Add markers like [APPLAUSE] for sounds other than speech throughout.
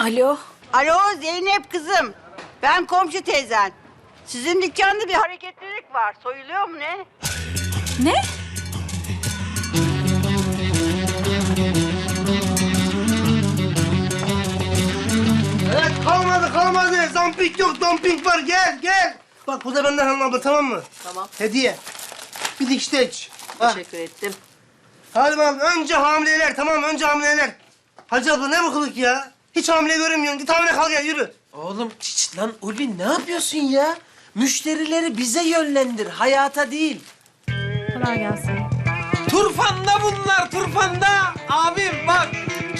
Alo. Alo Zeynep kızım. Ben komşu teyzen. Sizin dükkanda bir hareketlilik var. Soyuluyor mu ne? Ne? Evet kalmadı kalmadı. Zampik yok dumping var gel gel. Bak bu da benden hanım abla tamam mı? Tamam. Hediye. Bir dikiş teç. Ha. Teşekkür ettim. Hadi bakalım önce hamileler tamam önce hamileler. Hacı abla ne bu kılık ya? Hiç hamile görünmüyorsun. Git hamile kal gel yürü. Oğlum çiç lan Ulvi ne yapıyorsun ya? Müşterileri bize yönlendir, hayata değil. Kolay gelsin. Turfanda bunlar, turfanda. Abim bak,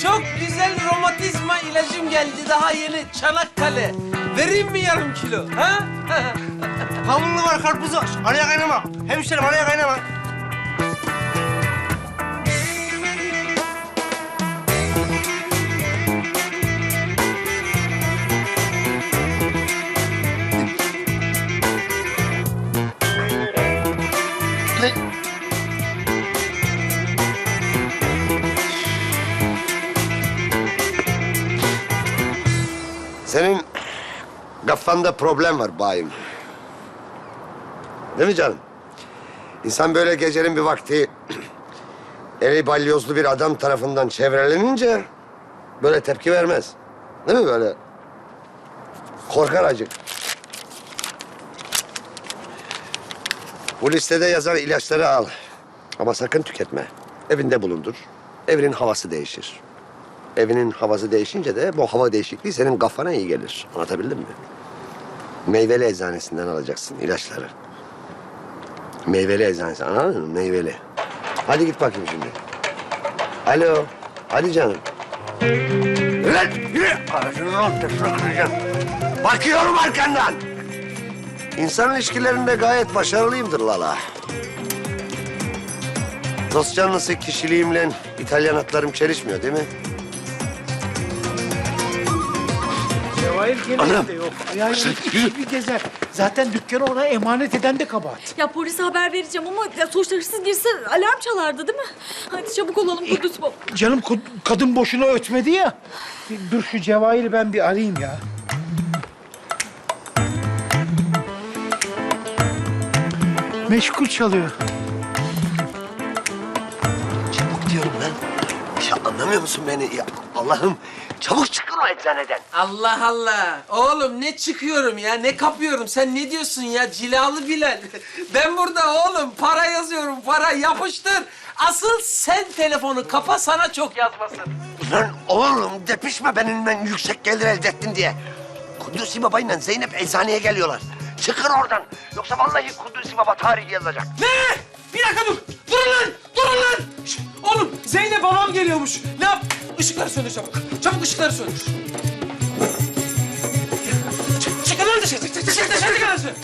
çok güzel romatizma ilacım geldi daha yeni Çanakkale. Vereyim mi yarım kilo, ha? [LAUGHS] Kavunlu var karpuzu var. Araya kaynama. Hemşerim araya kaynama. Senin kafanda problem var bayım. Değil mi canım? İnsan böyle gecenin bir vakti [CLEARS THROAT] eli balyozlu bir adam tarafından çevrelenince böyle tepki vermez. Değil mi böyle? Korkar acık. Bu listede yazan ilaçları al. Ama sakın tüketme. Evinde bulundur. Evinin havası değişir. Evinin havası değişince de bu hava değişikliği senin kafana iyi gelir. Anlatabildim mi? Meyveli eczanesinden alacaksın ilaçları. Meyveli eczanesi anladın mı? Meyveli. Hadi git bakayım şimdi. Alo. Hadi canım. Lan yürü. Aracının ortasına kıracağım. Bakıyorum arkandan. İnsan ilişkilerinde gayet başarılıyımdır Lala. Dost canlısı kişiliğimle İtalyan atlarım çelişmiyor değil mi? Cevahir gene Anam. de yok. Yani iki bir gezer. Zaten dükkanı ona emanet eden de kabahat. Ya polise haber vereceğim ama ya sonuçta hırsız girse alarm çalardı değil mi? Hadi çabuk olalım Kudüs baba. Canım ko- kadın boşuna ötmedi ya. Dur şu Cevahir'i ben bir arayayım ya. Meşgul çalıyor. Çabuk diyorum lan. Ya anlamıyor musun beni? Ya Allah'ım çabuk çıkın o eczaneden. Allah Allah. Oğlum ne çıkıyorum ya, ne kapıyorum? Sen ne diyorsun ya cilalı Bilal? [LAUGHS] Ben burada oğlum para yazıyorum, para yapıştır. Asıl sen telefonu kapa sana çok yazmasın. Lan oğlum depişme benimle yüksek gelir elde ettin diye. Kudusi babayla Zeynep eczaneye geliyorlar. Çıkın oradan. Yoksa vallahi Kudusi baba tarihi yazacak. Ne? Bir dakika dur. Durun lan, durun lan. Şş, oğlum Zeynep babam geliyormuş. Ne yap? Işıkları söndür çabuk. Çabuk ışıkları söndür. Çık, çıkın lan dışarı. Çık, çık, çık, dışarı çıkın dışarı.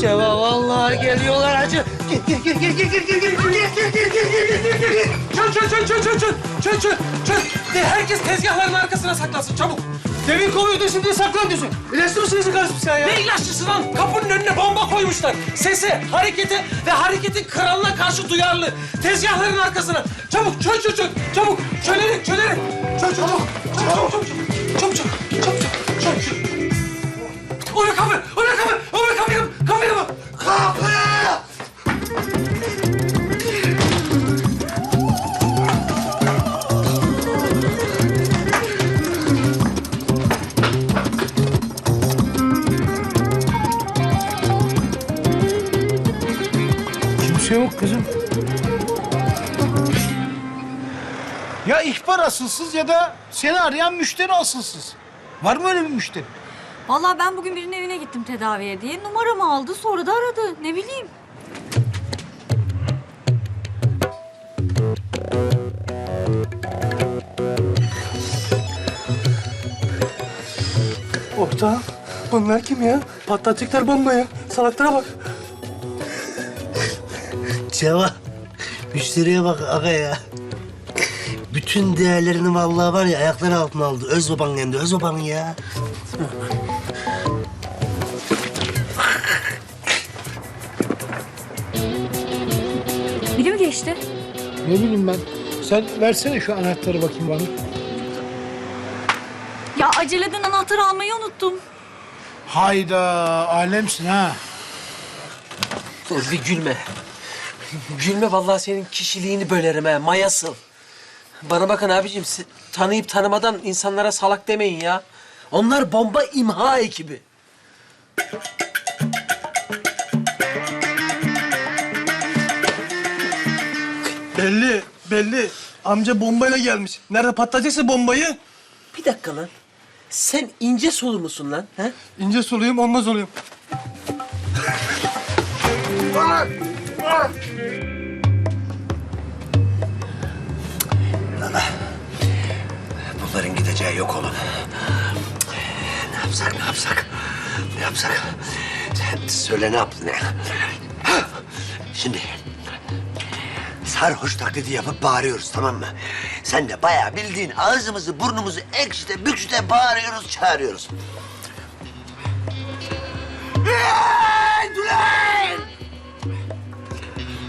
Ceva vallahi geliyorlar hacı. Gir gir gir gir gir gir gir gir gir gir gir gir gir gir gir. Çön çön çön çön çön çön çön çön çön. Herkes tezgahların arkasına saklansın çabuk. Demin kovuyordu şimdi saklan diyorsun. İlaçlı mısınız kardeşim sen ya? Ne ilaçlısı lan? Kapının önüne bomba koymuşlar. Sese, harekete ve hareketin kralına karşı duyarlı. Tezgahların arkasına. Çabuk çön çön çön. Çabuk. Çön çön çabuk. Çabuk çabuk çabuk. Çabuk çabuk. Çabuk çabuk. Ya da seni arayan müşteri asılsız. Var mı öyle bir müşteri? Vallahi ben bugün birinin evine gittim tedaviye diye. Numaramı aldı sonra da aradı. Ne bileyim. Orta. Bunlar kim ya? Patlatacaklar bombayı. Salaklara bak. Ceva, müşteriye bak aga ya. Bütün değerlerini vallahi var ya ayakları altına aldı. Öz baban kendi, öz baban ya. Biri mi geçti? Ne bileyim ben. Sen versene şu anahtarı bakayım bana. Ya aceleden anahtarı almayı unuttum. Hayda alemsin ha. Ulvi gülme. Gülme vallahi senin kişiliğini bölerim ha. Mayasıl. Bana bakın abicim siz tanıyıp tanımadan insanlara salak demeyin ya. Onlar bomba imha ekibi. Belli, belli. Amca bombayla gelmiş. Nerede patlatacaksa bombayı? Bir dakika lan. Sen ince solu musun lan? He? İnce soluyum, olmaz olayım. Gideceği yok oğlum. Ne yapsak, ne yapsak? Ne yapsak? Sen söyle ne yaptın ne? Şimdi sarhoş taklidi yapıp bağırıyoruz tamam mı? Sen de bayağı bildiğin ağzımızı burnumuzu ekşite bükşite bağırıyoruz çağırıyoruz.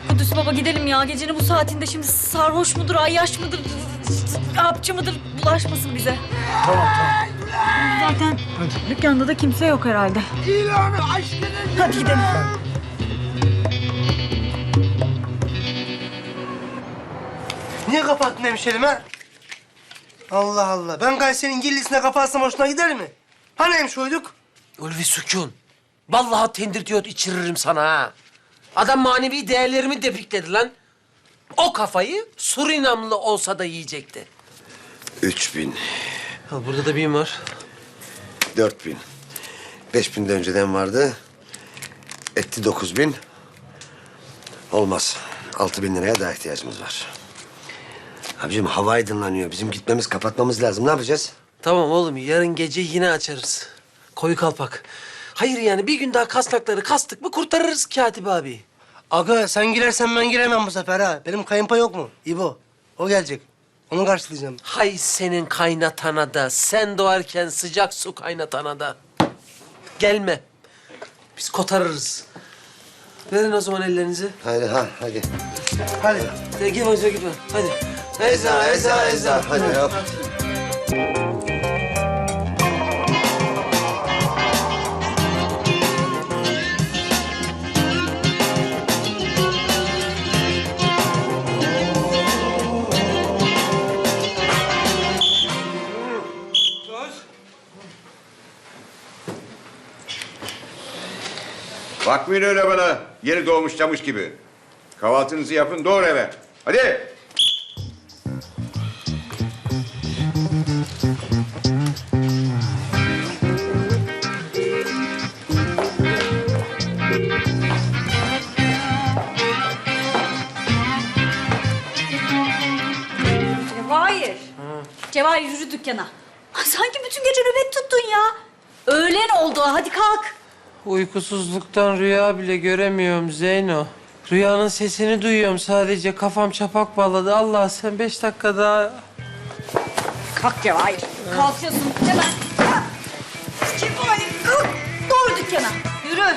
Kudüs baba gidelim ya. Gecenin bu saatinde şimdi sarhoş mudur, ayyaş mıdır, apçı mıdır bulaşmasın bize. Tamam tamam. Zaten dükkanda da kimse yok herhalde. Hadi gidelim. Niye kapattın hemşerim ha? Allah Allah. Ben Kayseri'nin gillisine kapatsam hoşuna gider mi? Hani hemşoyduk? Ulvi sükun. Vallahi tendir diyor içiririm sana ha. Adam manevi değerlerimi deprikledi lan. O kafayı Surinamlı olsa da yiyecekti. Üç bin, Al burada da bin var. dört bin. Beş bin de önceden vardı. Etti dokuz bin. Olmaz. Altı bin liraya daha ihtiyacımız var. Abicim hava aydınlanıyor. Bizim gitmemiz, kapatmamız lazım. Ne yapacağız? Tamam oğlum yarın gece yine açarız. Koyu kalpak. Hayır yani bir gün daha kasnakları kastık mı kurtarırız Katip abi. Aga sen girersen ben giremem bu sefer ha. Benim kayınpa yok mu? İbo. O gelecek. Onu karşılayacağım. Hay senin kaynatana da, sen doğarken sıcak su kaynatana da. Gelme. Biz kotarırız. Verin o zaman ellerinizi. Hadi ha, hadi. Hadi. Gel hoca gitme. Hadi. Eza, eza, eza. Hadi hop. Bakmayın öyle bana. Yeni doğmuş çamış gibi. Kahvaltınızı yapın doğru eve. Hadi. Cevahir. Cevahir yürü dükkana. Sanki bütün gece ya. Öğlen oldu hadi kalk. Uykusuzluktan rüya bile göremiyorum Zeyno. Rüyanın sesini duyuyorum sadece. Kafam çapak bağladı. Allah sen beş dakika daha... Kalk Cevahir. Kalkıyorsun hemen. Kalk. Cevahir kalk. Doğru dükkana. Yürü.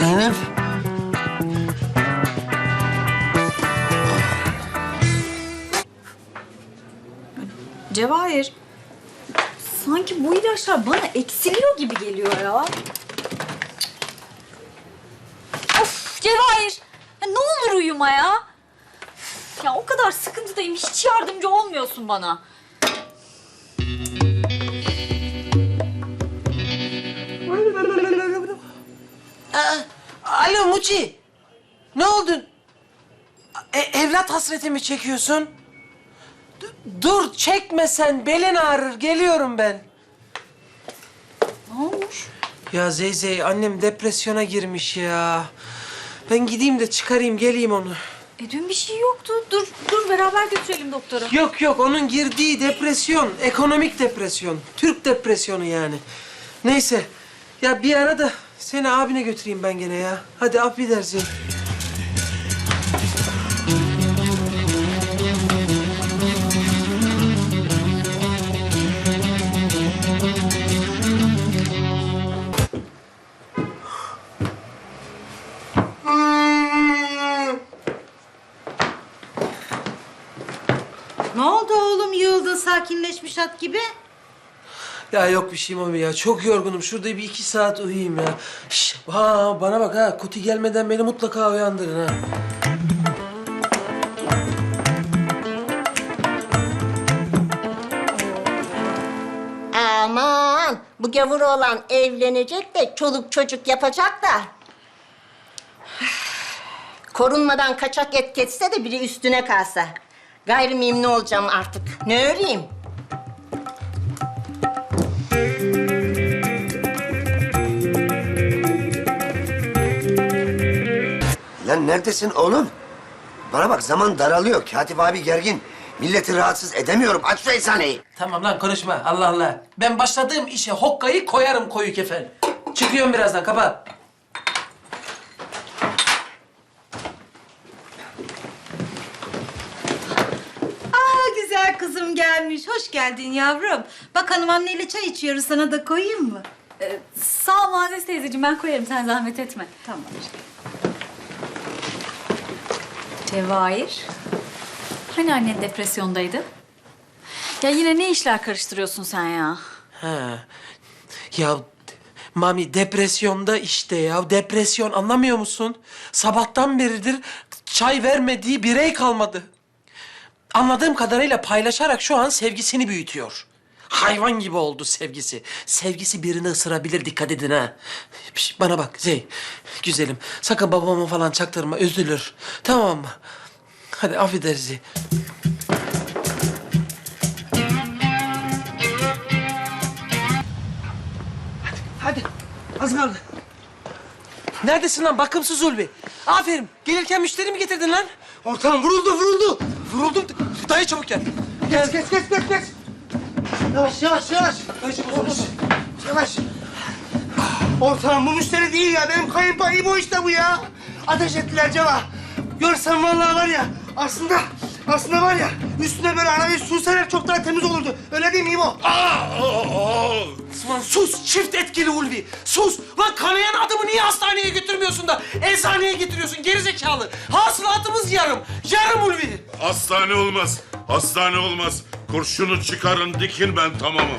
Zeynep. Cevahir. Sanki bu ilaçlar bana eksiliyor gibi geliyor ya. Of Cevahir. Ya ne olur uyuma ya. Ya o kadar sıkıntıdayım. Hiç yardımcı olmuyorsun bana. Alo Muci. Ne oldu? E, evlat hasreti mi çekiyorsun? Dur çekme sen. Belin ağrır. Geliyorum ben. Ne olmuş? Ya Zeyzey annem depresyona girmiş ya. Ben gideyim de çıkarayım geleyim onu. E dün bir şey yoktu. Dur, dur beraber götürelim doktora. Yok yok onun girdiği depresyon. Ekonomik depresyon. Türk depresyonu yani. Neyse. Ya bir ara da seni abine götüreyim ben gene ya. Hadi affedersin. Sakinleşmiş at gibi? Ya yok bir şey Mami ya. Çok yorgunum. Şurada bir iki saat uyuyayım ya. Şş, ha bana bak ha. Kuti gelmeden beni mutlaka uyandırın ha. Aman bu gavur olan evlenecek de çoluk çocuk yapacak da. Korunmadan kaçak et de biri üstüne kalsa. Gayrimimli olacağım artık. Ne öreyim? Lan neredesin oğlum? Bana bak zaman daralıyor. Katip abi gergin. Milleti rahatsız edemiyorum. Aç şu eczaneyi. Tamam lan konuşma. Allah Allah. Ben başladığım işe hokkayı koyarım koyu kefen. Çıkıyorum birazdan. Kapa. Aa güzel kızım gelmiş. Hoş geldin yavrum. Bak hanım anneyle çay içiyoruz. Sana da koyayım mı? Ee, sağ ol Muazzez teyzeciğim ben koyarım sen zahmet etme. Tamam. Cevahir. Hani annen depresyondaydı? Ya yine ne işler karıştırıyorsun sen ya? Ha. Ya Mami depresyonda işte ya. Depresyon anlamıyor musun? Sabahtan beridir çay vermediği birey kalmadı. Anladığım kadarıyla paylaşarak şu an sevgisini büyütüyor. Hayvan gibi oldu sevgisi. Sevgisi birini ısırabilir dikkat edin ha. Şş, Bana bak Zey. Güzelim. Sakın babamı falan çaktırma üzülür. Tamam mı? Hadi affederiz Zey. Hadi. Az kaldı. Neredesin lan bakımsız Ulvi? Aferin. Gelirken müşteri mi getirdin lan? Ortağım vuruldu vuruldu. Vuruldum. Dayı çabuk gel. Geç geç geç geç geç. Yavaş yavaş yavaş. Konuş. Yavaş. Ortağım bu müşteri değil ya. Benim kayınpayı bu işte bu ya. Ateş ettiler Ceva. Görsen vallahi var ya. Aslında aslında var ya üstüne böyle arabayı sürseler çok daha temiz olurdu. Öyle değil mi İbo? Lan sus çift etkili Ulvi. Sus. Lan kanayan adamı niye hastaneye götürmüyorsun da eczaneye getiriyorsun gerizekalı. Hasılatımız yarım. Yarım Ulvi. Hastane olmaz. Hastane olmaz. Kurşunu çıkarın dikin ben tamamım.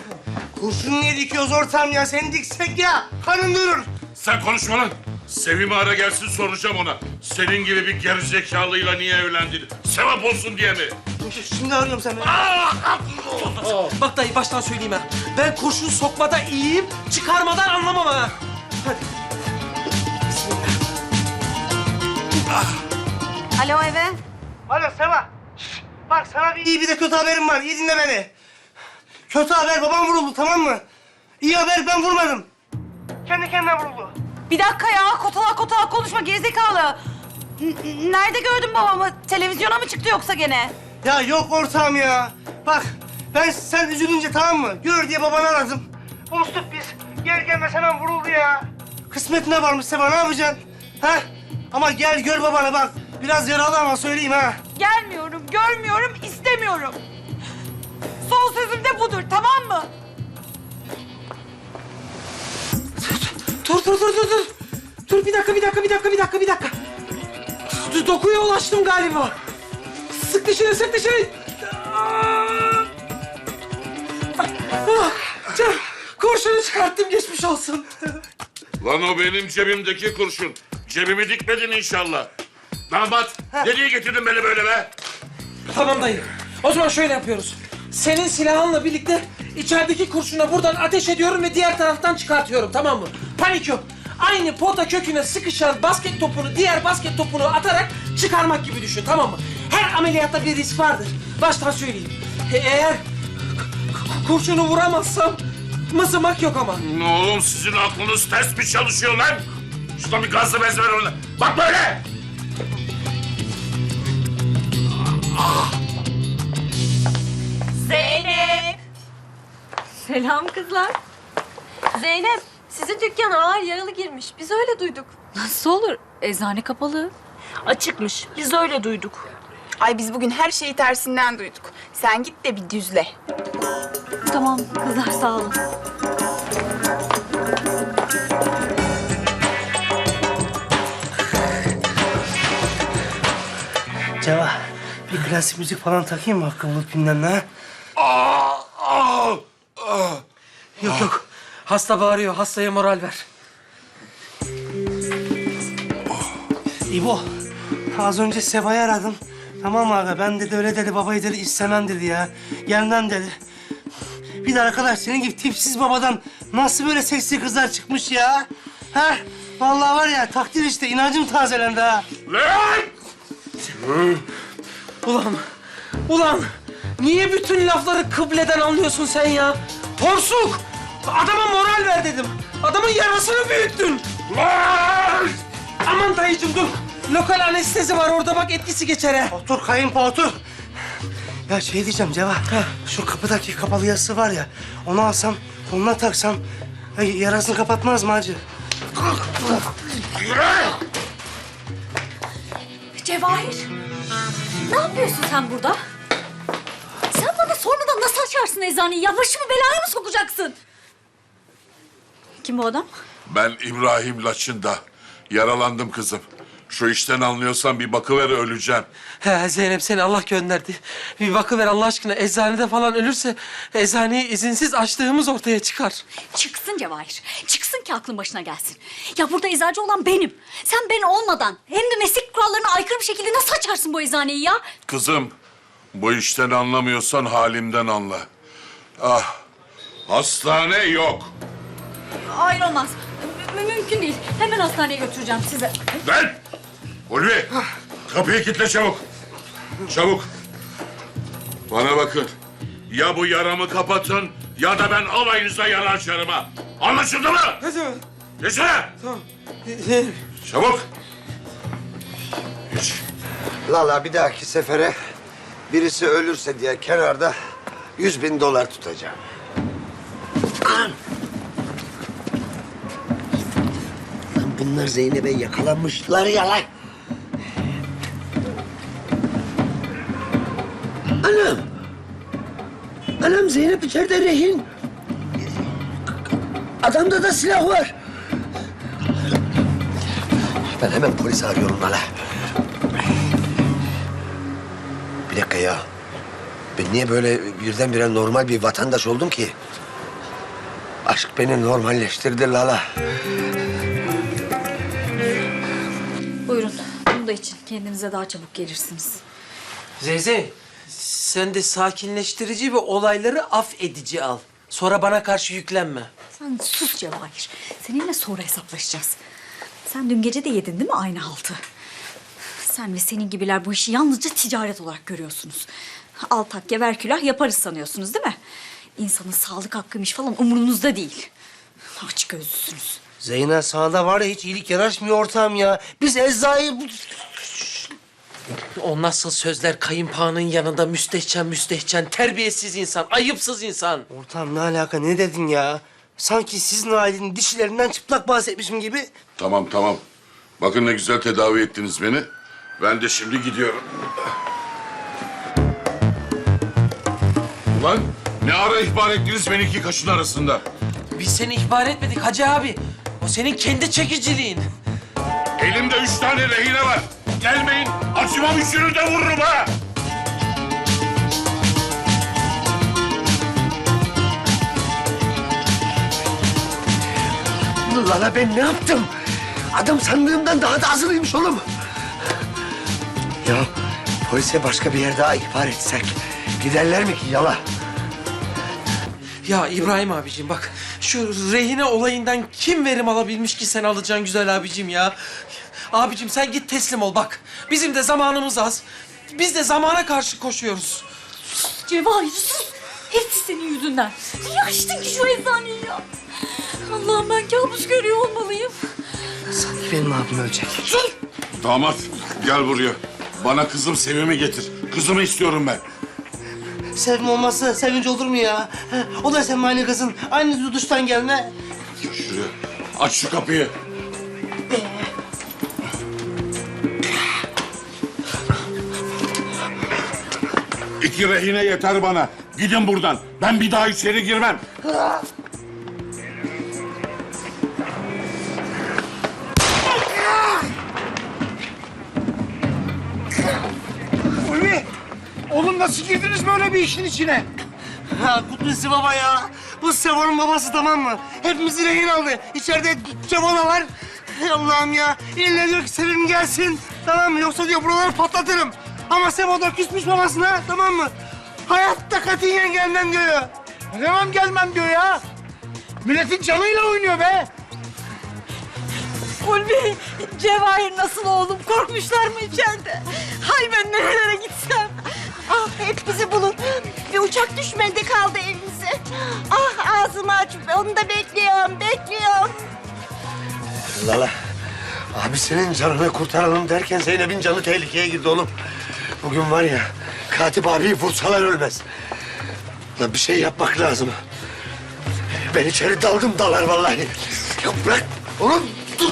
Kurşunu niye dikiyoruz ortağım ya? Seni diksek ya. Kanın durur. Sen konuşma lan. Sevim ara gelsin soracağım ona. Senin gibi bir gerizekalıyla niye evlendin? Sevap olsun diye mi? Şimdi arıyorum seni. Bak dayı baştan söyleyeyim ha. Ben kurşun sokmada iyiyim, çıkarmadan anlamam ha. Alo eve. Alo Seva. Bak sana bir iyi bir de kötü haberim var. İyi dinle beni. Kötü haber babam vuruldu tamam mı? İyi haber ben vurmadım. Kendi kendine vuruldu. Bir dakika ya. Kotala kotala konuşma gerizekalı. N- nerede gördün babamı? Televizyona mı çıktı yoksa gene? Ya yok ortağım ya. Bak ben sen üzülünce tamam mı? Gör diye babanı aradım. Buluştuk biz. Gel gelmez hemen vuruldu ya. Kısmetine varmış Seva ne yapacaksın? Ha? Ama gel gör babanı bak. Biraz yaralı ama söyleyeyim ha. Gelmiyorum, görmüyorum, istemiyorum. Son sözüm de budur, tamam mı? Dur dur dur dur dur. Dur bir dakika bir dakika bir dakika bir dakika bir dakika. Dur, Dokuya ulaştım galiba. Sık dişini sık dişini. Ah! Ah, Can, kurşunu çıkarttım geçmiş olsun. Lan o benim cebimdeki kurşun. Cebimi dikmedin inşallah. Damat, nereye getirdin beni böyle be? Tamam dayı. O zaman şöyle yapıyoruz. Senin silahınla birlikte içerideki kurşuna buradan ateş ediyorum ve diğer taraftan çıkartıyorum tamam mı? Panik yok. Aynı pota köküne sıkışan basket topunu diğer basket topunu atarak çıkarmak gibi düşün tamam mı? Her ameliyatta bir risk vardır. Baştan söyleyeyim. E- eğer kurşunu vuramazsam mızımak yok ama. Oğlum sizin aklınız ters mi çalışıyor lan? Şurada bir gazlı bez ver ona. Bak böyle. Zeynep. Selam kızlar. Zeynep, sizin dükkana ağır yaralı girmiş. Biz öyle duyduk. Nasıl olur? Eczane kapalı. Açıkmış. Biz öyle duyduk. Ay biz bugün her şeyi tersinden duyduk. Sen git de bir düzle. Tamam kızlar sağ olun. Ceva, Bir klasik müzik falan takayım mı bilmem ne? Aa, aa, aa. Yok yok. Hasta bağırıyor. Hastaya moral ver. İbo, az önce Seva'yı aradım. Tamam aga? Ben dedi öyle dedi, babayı dedi istemem dedi ya. Gelmem dedi. Bir de arkadaş senin gibi tipsiz babadan nasıl böyle seksi kızlar çıkmış ya? Ha? Vallahi var ya takdir işte inancım tazelendi ha. Lan! Ulan, ulan niye bütün lafları kıbleden anlıyorsun sen ya? Porsuk! Adama moral ver dedim. Adamın yarasını büyüttün. Lan! Aman dayıcım dur. Lokal anestezi var orada bak etkisi geçer ha. Otur kayınpa otur. Ya şey diyeceğim Ceva, şu kapıdaki kapalı yazısı var ya, onu alsam, koluna taksam, ya yarasını kapatmaz mı hacı? Cevahir. Ne yapıyorsun sen burada? Sen bana sonradan nasıl açarsın eczaneyi ya? Başımı belaya mı sokacaksın? Kim bu adam? Ben İbrahim Laçın'da. Yaralandım kızım. Şu işten anlıyorsan bir bakıver öleceğim. He Zeynep seni Allah gönderdi. Bir bakıver Allah aşkına eczanede falan ölürse eczaneyi izinsiz açtığımız ortaya çıkar. Çıksın Cevahir. Çıksın ki aklın başına gelsin. Ya burada eczacı olan benim. Sen ben olmadan hem de meslek kurallarına aykırı bir şekilde nasıl açarsın bu eczaneyi ya? Kızım, bu işten anlamıyorsan halimden anla. Ah, hastane yok. Hayır olmaz. Mü- mümkün değil. Hemen hastaneye götüreceğim sizi. Lan! Ulvi, kapıyı kilitle çabuk. Çabuk. Bana bakın. Ya bu yaramı kapatın ya da ben alayınıza yara açarım ha. Anlaşıldı mı? Ne zaman? Geçsene. Tamam. Çabuk. Geç. Lala bir dahaki sefere birisi ölürse diye kenarda yüz bin dolar tutacağım. Lan bunlar Zeynep'e yakalanmışlar ya lan. Anam. Anam Zeynep içeride rehin. Adamda da silah var. Ben hemen polisi arıyorum Lala. Bir dakika ya. Ben niye böyle birdenbire normal bir vatandaş oldum ki? Aşk beni normalleştirdi Lala. Buyurun. Bunu da için. Kendinize daha çabuk gelirsiniz. Zeyze sen de sakinleştirici ve olayları affedici al. Sonra bana karşı yüklenme. Sen sus Cevahir. Seninle sonra hesaplaşacağız. Sen dün gece de yedin değil mi aynı haltı? Sen ve senin gibiler bu işi yalnızca ticaret olarak görüyorsunuz. Al tak gever külah yaparız sanıyorsunuz değil mi? İnsanın sağlık hakkıymış falan umurunuzda değil. Aç gözlüsünüz. Zeynep sana da var ya hiç iyilik yaraşmıyor ortağım ya. Biz eczayı... O nasıl sözler kayınpağının yanında müstehcen müstehcen terbiyesiz insan, ayıpsız insan. Ortağım ne alaka ne dedin ya? Sanki sizin ailenin dişilerinden çıplak bahsetmişim gibi. Tamam tamam. Bakın ne güzel tedavi ettiniz beni. Ben de şimdi gidiyorum. Ulan ne ara ihbar ettiniz beni iki kaşın arasında? Biz seni ihbar etmedik Hacı abi. O senin kendi çekiciliğin. Elimde üç tane rehine var. Gelmeyin. Acımam üçünü de vururum ha. Lala ben ne yaptım? Adam sandığımdan daha da hazırlıymış oğlum. Ya polise başka bir yer daha ihbar etsek giderler mi ki yala? Ya İbrahim abicim bak şu rehine olayından kim verim alabilmiş ki sen alacaksın güzel abicim ya. Abicim sen git teslim ol bak. Bizim de zamanımız az. Biz de zamana karşı koşuyoruz. Cevahir sus. Hepsi senin yüzünden. Niye açtın ki şu eczaneyi ya? Allah'ım ben kabus görüyor olmalıyım. Sanki benim abim ölecek. Damat gel buraya. Bana kızım Sevim'i getir. Kızımı istiyorum ben. Sevim olmazsa sevinç olur mu ya? O da senin aynı kızın. Aynı duduştan gelme. Şuraya. Aç şu kapıyı. İki rehine yeter bana. Gidin buradan. Ben bir daha içeri girmem. Ulvi! oğlum nasıl girdiniz böyle bir işin içine? Ha Kutlusu baba ya. Bu Sevo'nun babası tamam mı? Hepimizi rehin aldı. İçeride Cevo da var. Allah'ım ya. İlle diyor ki Sevim gelsin. Tamam mı? Yoksa diyor buraları patlatırım. Ama Sevo da küsmüş babasına tamam mı? Hayatta katiyen gelmem diyor. Ne zaman gelmem diyor ya. Milletin canıyla oynuyor be. Ulvi, Cevahir nasıl oğlum? Korkmuşlar mı içeride? Hay ben nerelere gitsem? Ah hep bizi bulun. Bir uçak düşmedi kaldı elimize. Ah ağzımı aç. Onu da bekliyorum, bekliyorum. Lala. Abi senin canını kurtaralım derken Zeynep'in canı tehlikeye girdi oğlum. Bugün var ya katip abiyi vursalar ölmez. Lan bir şey yapmak lazım. Ben içeri daldım dalar vallahi. Ya bırak oğlum dur.